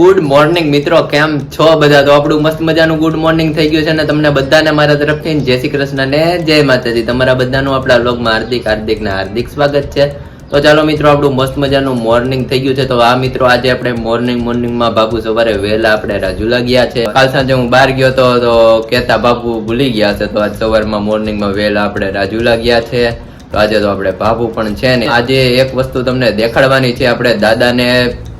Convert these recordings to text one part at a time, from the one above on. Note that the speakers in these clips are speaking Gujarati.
ગુડ મોર્નિંગ મિત્રો, કેમ છો બધા? તો આપણું મસ્ત મજાનું ગુડ મોર્નિંગ થઈ ગયું છે અને તમને બધાને મારા તરફથી જય શ્રી કૃષ્ણ ને જય માતાજી. તમારા બધાનું આપણા વ્લોગમાં હાર્દિક હાર્દિક ને હાર્દિક સ્વાગત છે. તો ચાલો મિત્રો, આપણું મસ્ત મજાનું મોર્નિંગ થઈ ગયું છે. તો આ મિત્રો, આજે આપણે મોર્નિંગ, મોર્નિંગમાં બાપુ સવારે વહેલા આપણે રાજુલા ગયા છે. કાલ સાંજે હું બહાર ગયો તો તો કેતા બાપુ ભૂલી ગયા છે. તો આજ સવારમાં મોર્નિંગમાં વહેલા આપણે રાજુલા ગયા છે. તો આજે તો આપણે બાપુ પણ છે ને આજે એક વસ્તુ તમને દેખાડવાની છે. આપણે દાદાને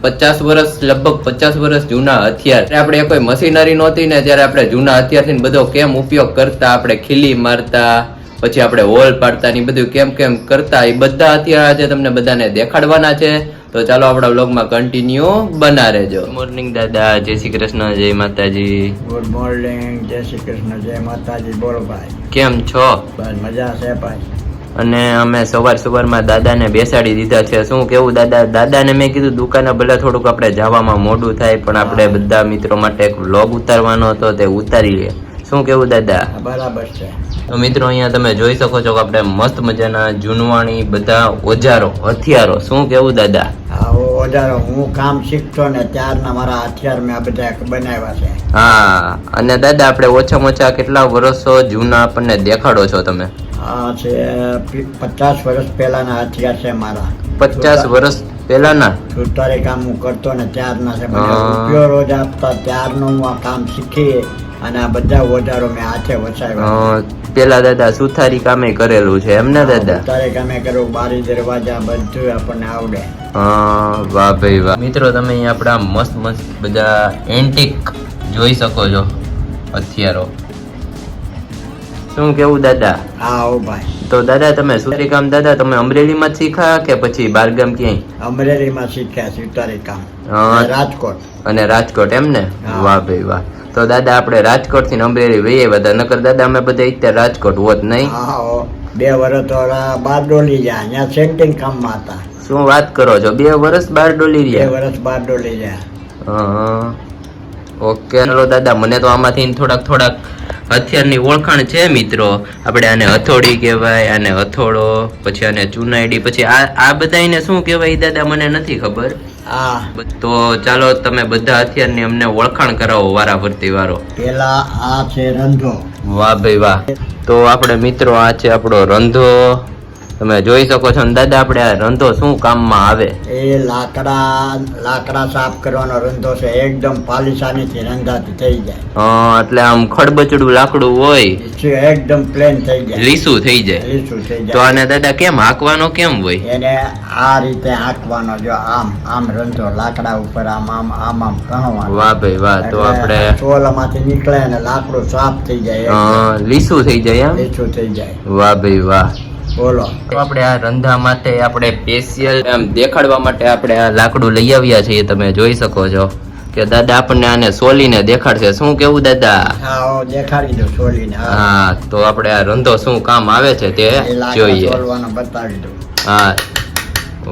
પચાસ વર્ષ લગભગ પચાસ વર્ષ જૂના હથિયાર. આપણે કોઈ મશીનરી નહોતી ને ત્યારે આપણે જૂના હથિયારથી બધો કેમ ઉપયોગ કરતા આપણે ખીલી મારતા પછી આપણે હોલ પાડતા ને બધું કેમ કેમ કરતા એ બધા હથિયાર આજે તમને બધાને દેખાડવાના છે. તો ચાલો આપણા બ્લોગમાં કન્ટિન્યુ બના રહેજો. મોર્નિંગ દાદા. જય શ્રી કૃષ્ણ જય માતાજી. ગુડ મોર્નિંગ જય શ્રી કૃષ્ણ જય માતાજી. બોલો ભાઈ. કેમ છો? બસ મજા છે ભાઈ. અને અમે સવાર સવારમાં દાદાને બેસાડી દીધા છે. શું કેવું દાદા? દાદાને મેં કીધું દુકાને ભલે થોડુંક આપણે જવામાં મોડું થાય પણ આપણે બધા મિત્રો માટે એક વ્લોગ ઉતારવાનો હતો તે ઉતારી લે શું કેવું દાદા? બરાબર છે. તો મિત્રો અહીંયા તમે જોઈ શકો છો કે આપણે મસ્ત મજાના જૂનવાણી બધા ઓજારો હથિયારો. શું કેવું દાદા? ઓજારો હું કામ શીખતો ને ત્યારના મારા હથિયાર મેં બધા બનાવ્યા છે. હા અને દાદા આપણે ઓછામાં ઓછા કેટલા વર્ષો જૂના આપણને દેખાડો છો તમે? આ છે પચાસ વર્ષ પહેલાના હથિયાર છે મારા. પચાસ વર્ષ પહેલાના? સુતારી કામ હું કરતો ને ત્યારના છે રૂપિયો રોજ આપતા ત્યારનું હું આ કામ શીખી અને આ બધા ઓજારો મેં હાથે વસાવ્યા. પેલા દાદા સુથારી કામે કરેલું છે એમ ને દાદા? સુથારી કામે કરું બારી દરવાજા બધું આપણને આવડે. હા, વાહ ભાઈ વાહ. મિત્રો તમે અહીંયા આપણા મસ્ત મસ્ત બધા એન્ટિક જોઈ શકો છો હથિયારો. શું કેવું દાદા? હા ઓ ભાઈ. તો દાદા તમે સુથારી કામ દાદા તમે અમરેલીમાં જ શીખ્યા કે પછી બારગામ ક્યાંય? અમરેલીમાં શીખ્યા સુતારી કામ રાજકોટ. અને રાજકોટ એમ ને? વાહ ભાઈ વાહ. તો દાદા આપણે રાજકોટથી અમરેલી વઈએ બધા નકર દાદા અમે બધા અત્યારે રાજકોટ હોત નહીં. બે વર્ષ તો બારડોલી બાર ડોલી ગયા અહીંયા સેન્ટિંગ કામમાં હતા. શું વાત કરો છો? બે વર્ષ બારડોલી ડોલી બે રહ્યા વર્ષ બારડોલી ડોલી ગયા હા. ઓકે ચલો દાદા મને તો આમાંથી થોડાક થોડાક હથિયારની ઓળખાણ છે મિત્રો. આપણે આને હથોડી કહેવાય આને હથોડો પછી આને ચુનાઈડી પછી આ આ બધાને શું કહેવાય દાદા મને નથી ખબર. તો ચાલો તમે બધા હથિયારની અમને ઓળખાણ કરાવો વારા ફરતી વારો. પેલા આ છે રંધો. વાહ ભાઈ વાહ. તો આપણે મિત્રો આ છે આપણો રંધો. તમે જોઈ શકો છો દાદા આપણે આ રંધો શું કામમાં આવે? એ લાકડા લાકડા સાફ કરવાનો રંધો છે એકદમ પાલિશાનીથી રંધાતી થઈ જાય. હા એટલે આમ ખડબચડું લાકડું હોય એકદમ પ્લેન થઈ જાય. લીસું થઈ જાય. લીસું થઈ તો આને દાદા કેમ હાંકવાનો કેમ હોય? એને આ રીતે હાંકવાનો જો આમ આમ રંધો લાકડા ઉપર આમ આમ આમ આમ કહવાનો વાહ ભાઈ વાહ તો આપણે ચોલામાંથી નીકળે અને લાકડું સાફ થઈ જાય. હા લીસું થઈ જાય એમ? લીસું થઈ જાય. વાહ ભાઈ વાહ. બોલો. તો આપણે આ રંધા માટે આપણે સ્પેશિયલ એમ દેખાડવા માટે આપણે આ લાકડું લઈ આવ્યા છીએ તમે જોઈ શકો છો. કે દાદા આપણને આને સોલીને દેખાડશે. શું કેવું દાદા? હા દેખાડી દો સોલીને હા. તો આપણે આ રંધો શું કામ આવે છે તે જોઈએ. બતાવી દો હા.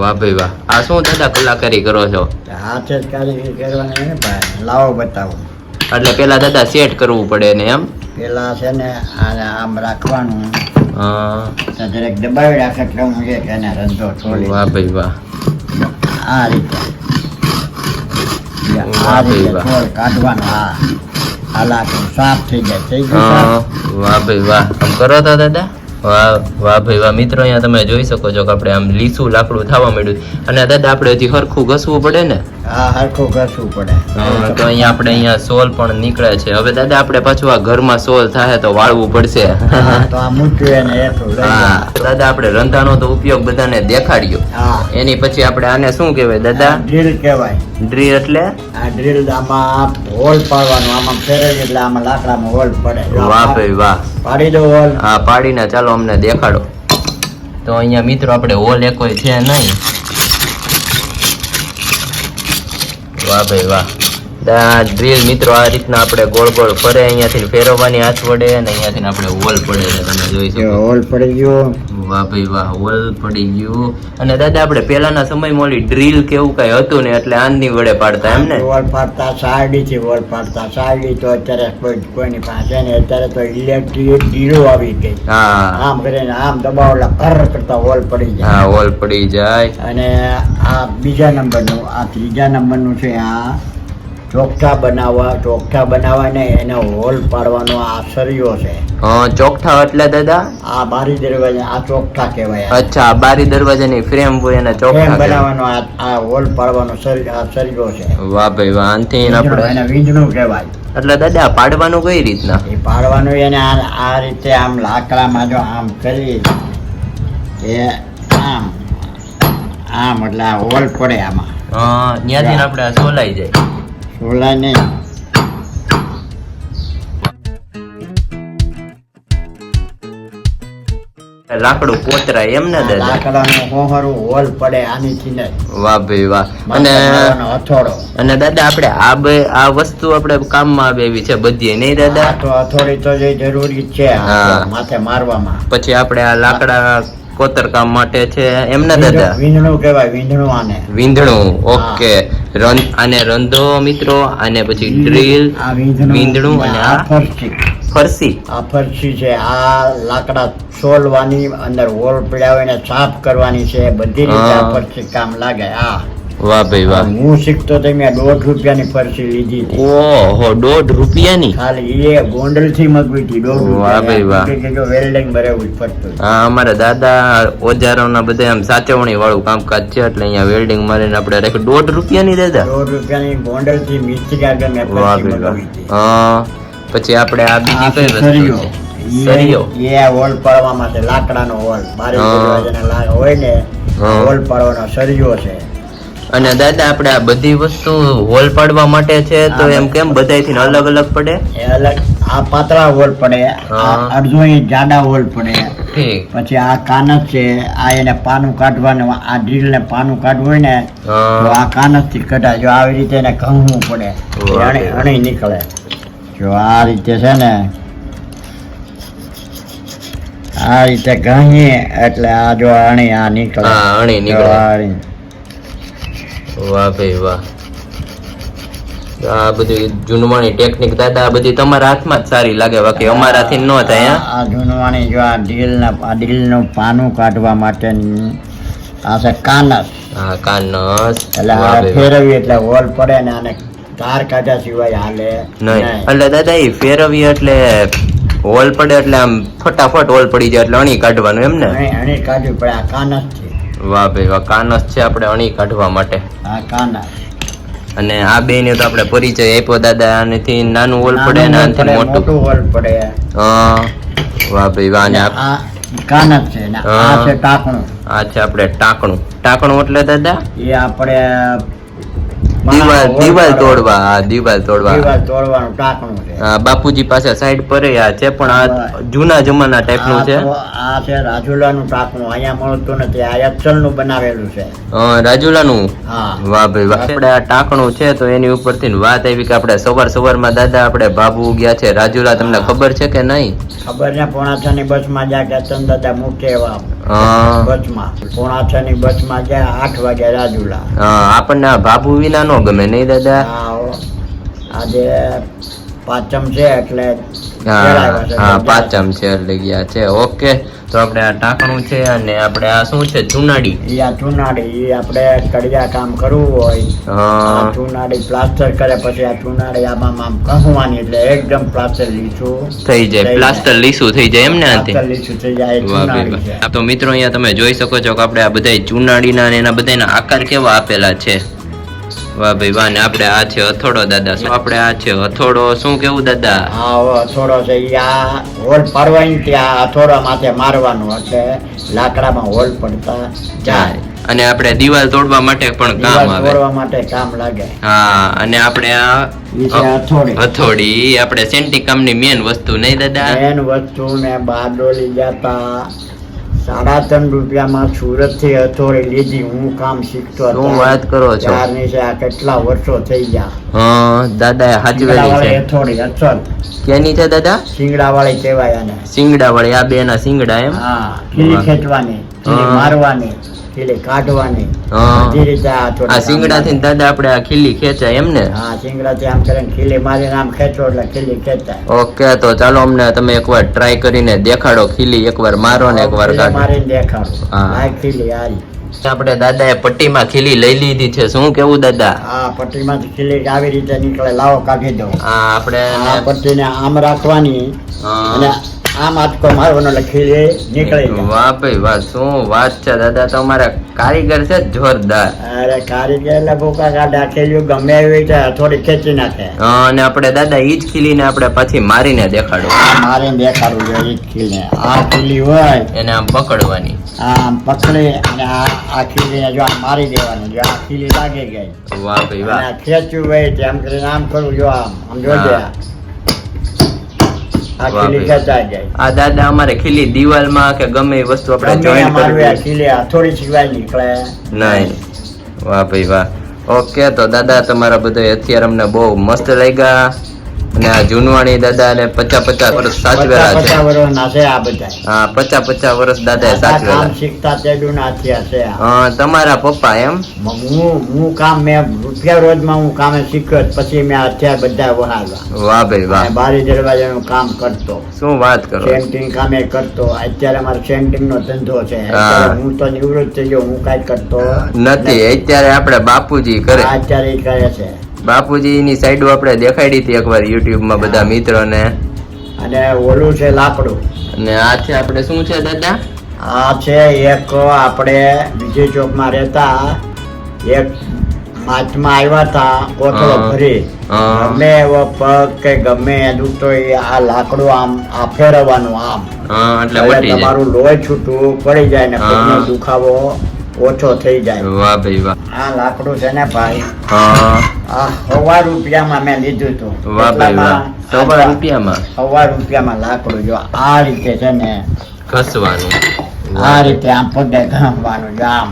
વાહ ભાઈ વાહ. આ શું દાદા કલાકારી કરો છો? હાથે જ કારીગરી કરવાની ભાઈ. લાવો બતાવો. એટલે પેલા દાદા સેટ કરવું પડે ને એમ? પેલા છે ને આમ રાખવાનું. હા, જરાક દબાવી રાખે હું એક એને રંધો છોડી વાહ ભાઈ વાહ. આ રીતે. આ રીતે છોડ કાઢવાનો હા. આ સાફ થઈ જાય થઈ ગયું વાહ ભાઈ વાહ. આમ કરો તો દાદા. વાહ વાહ ભાઈ વાહ. મિત્રો અહીંયા તમે જોઈ શકો છો કે આપણે આમ લીસું લાકડું થવા માંડ્યું. અને દાદા આપણે હજી હરખું ઘસવું પડે ને? હા હરખું ઘસવું પડે. તો અહીંયા આપણે અહીંયા સોલ પણ નીકળે છે. હવે દાદા આપણે પાછું આ ઘરમાં સોલ થાય તો વાળવું પડશે. તો આ. દાદા આપણે રંધાનો તો ઉપયોગ બધાને દેખાડ્યો. એની પછી આપણે આને શું કહેવાય દાદા? ડ્રીલ કહેવાય. ડ્રીલ એટલે? આ ડ્રીલ આમાં હોલ પાડવાનું આમાં ફેરે એટલે આમાં લાકડામાં હોલ પડે. વાહ ભાઈ વાહ. પાડી દો હોલ. હા પાડીને ચાલો અમને દેખાડો. તો અહીંયા મિત્રો આપણે હોલ એકોય છે નહીં. વાહ ભાઈ વાહ. ડ્રીલ મિત્રો આ રીતના આપણે ગોળ ગોળ ફરે. અહીંયાથી ફેરવવાની હાથ વડે અને અહીંયાથી આપણે હોલ પડે છે તમે જોઈ શકો હોલ પડી ગયો. વાહ ભાઈ વાહ હોલ પડી ગયો. અને દાદા આપણે પેલાના સમયમાં ઓલી ડ્રીલ કેવું કઈ હતું ને એટલે આંધની વડે પાડતા એમ ને? હોલ પાડતા સારડી થી હોલ પાડતા. સારડી તો અત્યારે કોઈ કોઈની પાસે નહીં. અત્યારે તો ઇલેક્ટ્રિક ડીરો આવી ગઈ. હા. આમ કરીને આમ દબાવલા કર કરતા હોલ પડી જાય. હા હોલ પડી જાય. અને આ બીજા નંબરનું આ ત્રીજા નંબરનું છે આ. બનાવવા ચોખા બનાવવા ને એને હોલ પાડવાનો આ સરિયો છે. હા ચોકઠા એટલે દાદા? આ બારી દરવાજા આ ચોખા કહેવાય. અચ્છા બારી દરવાજાની ફ્રેમ હોય એને ફ્રેમ બનાવવાનો આ હોલ પાડવાનો આ સરિયો છે. વાહ ભાઈ વાહ આનથી આપણે એને વીંધણું કહેવાય. એટલે દાદા પાડવાનું કઈ રીતના? એ પાડવાનું એને આ આ રીતે આમ લાકડામાં જો આમ કરી એ આમ આમ એટલે આ હોલ પડે આમાં. હા ત્યાંથી આપણે સોલાઈ જાય. સોલાય નહીં લાકડું કોતરાય એમ ને દાદા લાકડાનો હોહરું હોલ પડે આનીથી નહીં વાહ ભાઈ વાહ. અને હથોડો. અને દાદા આપણે આ બે આ વસ્તુ આપણે કામમાં આવે એવી છે બધી નહીં દાદા? તો હથોડી તો જે જરૂરી છે માથે મારવામાં. પછી આપણે આ લાકડા કોતરકામ માટે છે એમ ને દાદા? વીંધણું કહેવાય વીંધણું આને. વીંધણું ઓકે. રન આને રંધો મિત્રો અને પછી ડ્રીલ વીંધણું અને આ ફરસી. ફરસી. આ ફરસી છે. આ લાકડા છોલવાની અંદર હોલ એને સાફ કરવાની છે. બધી રીતે આ ફરસી કામ લાગે. આ વાહ ભાઈ વાહ. હું શીખતો તો મેં દોઢ રૂપિયાની પરસી લીધી હતી. ઓહો દોઢ રૂપિયાની? ખાલી એ ગોંડલથી મગવી હતી દોઢ વાહ ભાઈ વાહ. રૂપિયા વેલ્ડિંગ બરાબર પડતું હા અમારા દાદા ઓજારોના બધે આમ સાચવણી વાળું કામકાજ છે એટલે અહીંયા વેલ્ડિંગ મારીને આપણે રાખ્યું. દોઢ રૂપિયાની દાદા? દોઢ રૂપિયાની ગોંડલથી મિસ્ત્રી આગળ મેં વાહ ભાઈ વાહ. હા પછી આપણે આ બીજી કઈ વસ્તુ છે? સરિયો? એ હોલ પાડવા માટે લાકડાનો હોલ. બારી હોય ને. હોલ પાડવાનો સરિયો છે. અને દાદા આપણે આ બધી વસ્તુ હોલ પાડવા માટે છે તો એમ કેમ? બધાયથી અલગ અલગ પડે? એ અલગ. આ પાતળા હોલ પડે આ અડધો ઇંચ જાડા હોલ પડે. પછી આ કાનસ છે આ એને પાનું કાઢવાનું આ ડ્રીલ ને પાનું કાઢવું હોય ને તો આ કાનસથી કઢાય. જો આવી રીતે એને ઘઉં પડે અણી નીકળે. જો આ રીતે છે ને આ રીતે ઘણીએ એટલે આ જો અણી આ નીકળે. અણી નીકળે. વાહ ભાઈ વાહ. આ બધી જૂનવાણી ટેકનિક દાદા આ બધી તમારા હાથમાં જ સારી લાગે બાકી અમારાથી ન થાય આ- જૂનવાણી જો આ ડીલ આ ડીલ પાનું કાઢવા માટેની આ છે કાનસ. હા કાનસ. એટલે આ ફેરવી એટલે હોલ પડે ને આને તાર કાઢ્યા સિવાય હાલે નહીં. એટલે દાદા એ ફેરવી એટલે હોલ પડે એટલે આમ ફટાફટ હોલ પડી જાય એટલે અણી કાઢવાનું એમ ને? અણી કાઢવી પડે આ કાનસ છે. વાહ ભાઈ વાહ કાનસ છે આપણે અણી કાઢવા માટે. હા કાના અને આ બે ને તો આપણે પરિચય આપ્યો દાદા આનેથી નાનું હોલ પડે ને નાનું આનાથી હોલ પડે, મોટું. હોલ પડે. હા વાહ ભાઈ વાહ ને આ કાનસ છે ને આ છે ટાંકણું. આ છે આપણે ટાંકણું. ટાંકણું એટલે દાદા? એ આપણે દિવાલ દીવાલ તોડવા. હા દીવાલ તોડવા. દીવાલ તોડવાનું ટાંકણું છે. હા, બાપુજી પાસે સાઈડ પર આ છે પણ આ જૂના જમાના ટાઈપનું છે. આ છે રાજુલાનું ટાંકણું અહીંયા મળતું નથી આ અચલનું બનાવેલું છે. રાજુલાનું? હા. વાહ ભાઈ વાહ. આપણે આ ટાંકણું છે તો એની ઉપરથી વાત આવી કે આપણે સવાર સવારમાં દાદા આપણે બાબુ ગયા છે. રાજુલા તમને ખબર છે કે નહીં? ખબર ને પોણા છ ની બસમાં જ્યાં કેતન દાદા મૂકે એવા. બસમાં પોણા છ ની બસમાં જ્યાં આઠ વાગે રાજુલા. હા, આપણને બાબુ વિના નો ગમે નહીં દાદા. આજે પાંચમ છે એટલે હા હા પાંચમ છે એટલે ગયા છે. ઓકે તો આપણે આ ટાંકણું છે અને આપણે આ શું છે? ચુનાડી યા ચુનાડી આપણે કડિયા કામ કરવું હોય. હા. ચુનાડી પ્લાસ્ટર કરે પછી આ ચુનાડી આમાં આમ કહવાની એટલે એકદમ પ્લાસ્ટર લીસું થઈ જાય. પ્લાસ્ટર લીસું થઈ જાય એમ ને આથી? લીસું થઈ જાય ચુનાડી આ તો મિત્રો અહીંયા તમે જોઈ શકો છો કે આપણે આ બધા ચુનાડીના અને એના બધાના આકાર કેવા આપેલા છે. વાહ ભાઈ વાહ ને આપણે આ છે અથોડો દાદા શું આપણે આ છે અથોડો. શું કેવું દાદા? હા અથોડો છે આ હોલ પાડવાની ત્યાં હથોડા માથે મારવાનું એટલે લાકડામાં હોલ પડતા જાય. અને આપણે દિવાલ તોડવા માટે પણ કામ આવે. તોડવા માટે કામ લાગે. હા અને આપણે આ હથોડી આપણે સેન્ટી કામની મેન વસ્તુ નહીં દાદા? મેન વસ્તુ ને બારડોલી જતા સાડા ત્રણ રૂપિયામાં સુરતથી હથોડી લીધી. હું કામ શીખતો. શું વાત કરો છો? ત્યારની છે આ કેટલા વર્ષો થઈ ગયા. હા દાદા હાચવેલી છે. હથોડી અસલ કેની છે દાદા? શિંગડાવાળી કહેવાય આને. સિંગડા વાળી આ બે ના સિંગડા એમ? હા ખીલી ખેંચવાની ખીલી મારવાની ખીલી કાઢવાની. આ સિંગડા થી દાદા આપણે આ ખીલી ખેંચાય એમ ને? હા શિંગડાથી આમ કરીને ખીલી મારીને આમ ખેંચો એટલે ખીલી ખેંચાય. ઓકે તો ચાલો અમને તમે એકવાર ટ્રાય કરીને દેખાડો ખીલી એકવાર મારો ને એકવાર કાઢો મારીને દેખાડો. હા. આ ખીલી હારી આપણે દાદાએ પટ્ટીમાં ખીલી લઈ લીધી છે શું કેવું દાદા? આ માં ખીલી આવી રીતે નીકળે લાવો કાઢી દો. આપડે આપણે ને પટ્ટીને આમ રાખવાની અને આમ આટકો મારવાનો એટલે ખીલી નીકળી જાય વાહ ભાઈ વાહ શું વાત છે દાદા તમારા કારીગર છે જોરદાર. અરે કારીગર એટલે ભૂકા કાઢા ખીલ્યું ગમે એવી રીતે થોડી ખેંચી નાખે. અને આપણે દાદા ઈ જ ખીલીને આપણે પછી મારીને દેખાડો. આ મારીને દેખાડવું જોઈએ ઈ જ ખીલને. આ ખીલી હોય એને આમ પકડવાની. આમ પકડી અને આ આ ખીલીને જો આમ મારી દેવાની જો આ ખીલી લાગી ગઈ. વાહ ભાઈ વાહ. ખેંચ્યું હોય તેમ કરીને આમ કરું જો આમ આમ જોજે. આ દાદા અમારે ખીલી દિવાલમાં કે ગમે એ વસ્તુ આપણે જોઈન કરવી થોડી સિવાય નીકળે. નહીં. વાહ ભાઈ વાહ. ઓકે તો દાદા તમારા બધા અત્યારે અમને બહુ મસ્ત લાગ્યા. અને આ જૂનવાણી દાદા ને પચાસ પચાસ વર્ષ સાચવેલા છે. હા પચાસ પચાસ વર્ષ દાદા સાચવેલા. કામ શીખતા તેડું ના છે હા તમારા પપ્પા એમ? હું હું કામ મેં રૂપિયા રોજમાં હું કામે શીખ્યો પછી મેં અત્યારે બધા વહાવ્યા વાહ ભાઈ વાહ. બારી દરવાજા નું કામ કરતો. શું વાત કરો સેન્ટિંગ કામે કરતો. અત્યારે મારો સેન્ટિંગ નો ધંધો છે. હું. તો નિવૃત્ત થઈ ગયો હું કાઈ કરતો. નથી અત્યારે આપણે બાપુજી કરે. અત્યારે કરે છે. બાપુજી ની સાઈડ આપણે દેખાડી હતી એકવાર યુટ્યુબમાં બધા મિત્રોને. અને ઓલું છે લાકડું. અને આ છે આપણે શું છે દાદા? આ છે એક આપણે વિજય ચોકમાં રહેતા એક માચમાં આવ્યા હતા કોથળો. ભરી. ગમે એવો પગ કે ગમે એ દુખતો આ લાકડું આમ આ ફેરવવાનું આમ. એટલે તમારું લોહી છૂટું પડી જાય ને દુખાવો. ઓછો થઈ જાય. વાહ ભાઈ વાહ. આ લાકડું છે ને ભાઈ? હા. આ હવા રૂપિયામાં મેં લીધું હતું. વાહ ભાઈ વાહ. સવા રૂપિયામાં? હવા રૂપિયામાં લાકડું જો આ રીતે છે ને ઘસવાનું. આ રીતે આમ પગે ઘસવાનું જો આમ.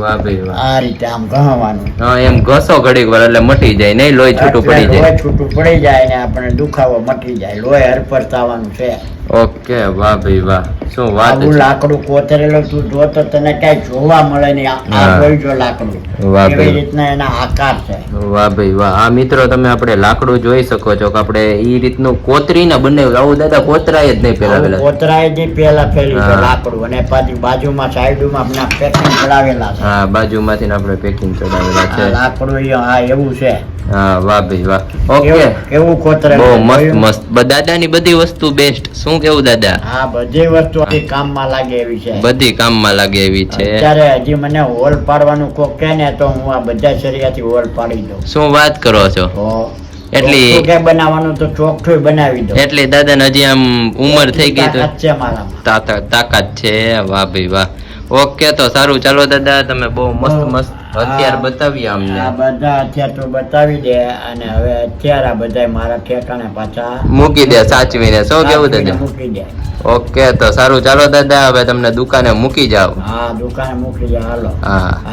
વાહ ભાઈ વાહ. આ રીતે આમ ઘસવાનું. હા એમ ઘસો ઘડીક વાર એટલે મટી જાય નહીં? લોહી છૂટું પડી જાય. છૂટું પડી જાય ને આપણે દુખાવો મટી જાય. લોહી હરપર થવાનું છે. ઓકે વાહ ભાઈ વાહ. શું વાત છે? લાકડું કોતરેલું તું જો તો તને કઈ જોવા મળે નહીં. આ- આ જોઈ જો લાકડું. વાહ ભાઈ. રીતના એના આકાર છે. વાહ ભાઈ વાહ. આ મિત્રો તમે આપણે લાકડું જોઈ શકો છો કે આપણે ઈ રીતનું કોતરીને બનાવ્યું આવું દાદા કોતરાય જ નહીં પેલા પેલા કોતરાય જે પેલા ફેરી છે લાકડું. અને પાછી બાજુમાં સાઈડમાં આપણે પેકિંગ ચડાવેલા છે. હા બાજુમાંથી આપણે પેકિંગ ચડાવેલા છે. લાકડું હા આ એવું છે. હા વાહ ભાઈ વાહ. ઓકે કેવું કેવું બહુ મસ્ત મસ્ત. દાદાની બધી વસ્તુ બેસ્ટ શું કેવું દાદા? આ બધી વસ્તુ કામમાં લાગે એવી છે. બધી કામમાં લાગે એવી છે. અત્યારે હજી મને હોલ પાડવાનું કોક કે ને તો હું આ બધા શરીરથી હોલ પાડી દઉં. શું વાત કરો છો? એટલી- કે બનાવવાનું તો ચોખ્ખું બનાવી દઉં. એટલે દાદાને હજી આમ ઉંમર થઈ ગઈ તો તાકાત છે મારામાં. તાકાત છે. વાહ ભાઈ વાહ. ઓકે તો સારું. ચાલો દાદા તમે બહુ મસ્ત મસ્ત અત્યાર બતાવી અમને. આ બધા અત્યાર તો બતાવી દે અને હવે અત્યાર આ બધા મારા ઠેકાણે પાછા મૂકી દે સાચવીને. શું કેવું દાદા? મૂકી દે. ઓકે તો સારું. ચાલો દાદા હવે તમને દુકાને મૂકી જાઓ. હા દુકાને મૂકી જાવ હાલો. હા.